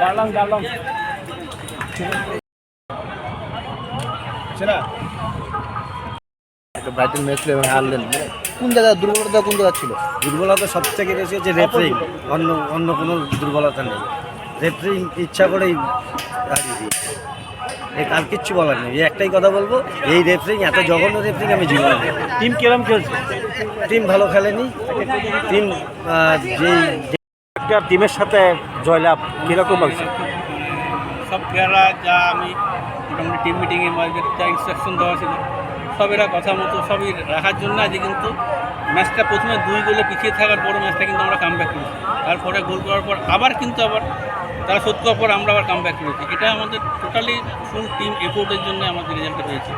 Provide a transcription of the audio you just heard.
Dalam dalam batting মেরেছিল কোন জায়গায় দুর্বলতা কোন জায়গা ছিল? দুর্বলতা সবচেয়ে বেশি হচ্ছে রেফারিং অন্য অন্য কোনো দুর্বলতা নেই। রেফারিং ইচ্ছা করেই হারিয়ে দিয়েছে। আর কিচ্ছু বলার নেই। এই একটাই কথা বলব এই রেফারিং এত জঘন্য রেফারিং আমি জীবনে টিম কিরম খেলছে? টিম ভালো খেলেনি। টিম একটা টিমের সাথে জয়লাভ কীরকম লাগছে সব প্লেয়াররা যা আমি মোটামুটি টিম মিটিংয়ে যা ইনস্ট্রাকশন দেওয়া ছিল সব এরা কথা মতো সবই রাখার জন্য আজকে কিন্তু ম্যাচটা প্রথমে দুই গোলে পিছিয়ে থাকার পর ম্যাচটা কিন্তু আমরা কাম ব্যাক করেছি। তারপরে গোল করার পর আবার কিন্তু আবার তারা করার পর আমরা আবার কামব্যাক করেছি। এটা আমাদের টোটালি ফুল টিম এফোর্টের জন্য আমাদের রেজাল্টটা হয়েছে।